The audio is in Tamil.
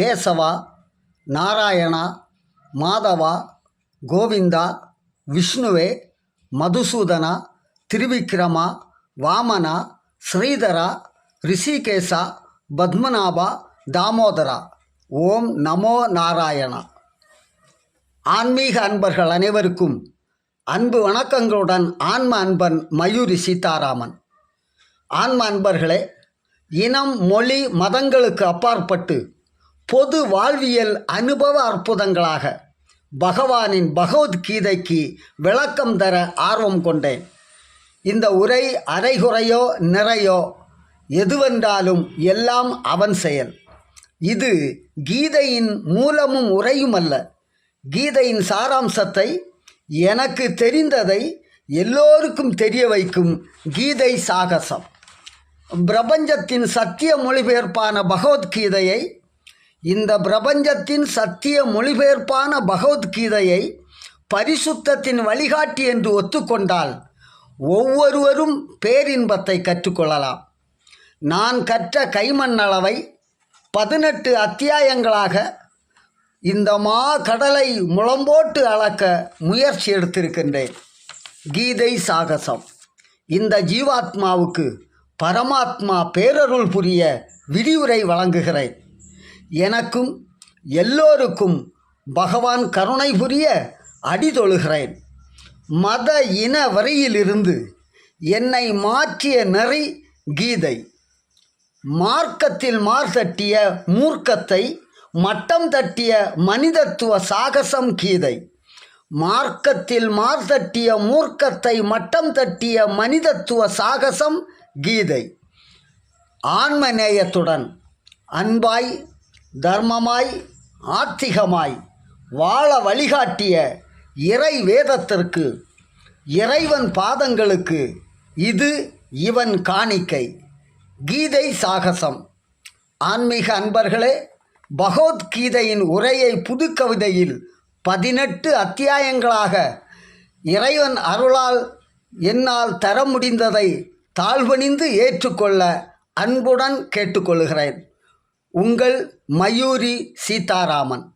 கேசவா நாராயணா மாதவா கோவிந்தா விஷ்ணுவே மதுசூதனா திருவிக்ரமா வாமனா ஸ்ரீதரா ரிஷிகேசா பத்மநாபா தாமோதரா. ஓம் நமோ நாராயணா. ஆன்மீக அன்பர்கள் அனைவருக்கும் அன்பு வணக்கங்களுடன் ஆன்ம அன்பன் மயூரி சீதாராமன். ஆன்ம அன்பர்களே இனம் மொழி மதங்களுக்கு அப்பாற்பட்டு பொது வாழ்வியல் அனுபவ அற்புதங்களாக பகவானின் பகவத்கீதைக்கு விளக்கம் தர ஆர்வம் கொண்டேன். இந்த உரை அரைகுறையோ நிறையோ எதுவென்றாலும் எல்லாம் அவன் செயல். இது கீதையின் மூலமும் உரையும் அல்ல கீதையின் சாராம்சத்தை எனக்கு தெரிந்ததை எல்லோருக்கும் தெரிய வைக்கும் கீதை சாகசம். பிரபஞ்சத்தின் சத்திய மொழிபெயர்ப்பான பகவத்கீதையை இந்த பிரபஞ்சத்தின் சத்திய மொழிபெயர்ப்பான பகவத்கீதையை பரிசுத்தத்தின் வழிகாட்டி என்று ஒத்துக்கொண்டால் ஒவ்வொருவரும் பேரின்பத்தை கற்றுக்கொள்ளலாம். நான் கற்ற கைமண் அளவை பதினெட்டு அத்தியாயங்களாக இந்த மா கடலை முழம்போட்டு அளக்க முயற்சி எடுத்திருக்கின்றேன். கீதை சாகசம். இந்த ஜீவாத்மாவுக்கு பரமாத்மா பேரருள் புரிய விரிவுரை வழங்குகிறேன். எனக்கும் எல்லோருக்கும் பகவான் கருணை புரிய அடிதொழுகிறேன் மத இன வரியிலிருந்து என்னை மாற்றிய நெறி கீதை. மார்க்கத்தில் மார்தட்டிய மூர்க்கத்தை மட்டம் தட்டிய மனிதத்துவ சாகசம் கீதை. மார்க்கத்தில் மார்தட்டிய மூர்க்கத்தை மட்டம் தட்டிய மனிதத்துவ சாகசம் கீதை. ஆன்மநேயத்துடன் அன்பாய் தர்மமாய் ஆத்திகமாய் வாழ வழிகாட்டிய இறை வேதத்திற்கு இறைவன் பாதங்களுக்கு இது இவன் காணிக்கை. கீதை சாகசம். ஆன்மீக அன்பர்களே பகவத்கீதையின் உரையை புதுக்கவிதையில் பதினெட்டு அத்தியாயங்களாக இறைவன் அருளால் என்னால் தர முடிந்ததை தாழ்வணிந்து ஏற்றுக்கொள்ள அன்புடன் கேட்டுக்கொள்கிறேன். உங்கள் மயூரி சீதாராமன்.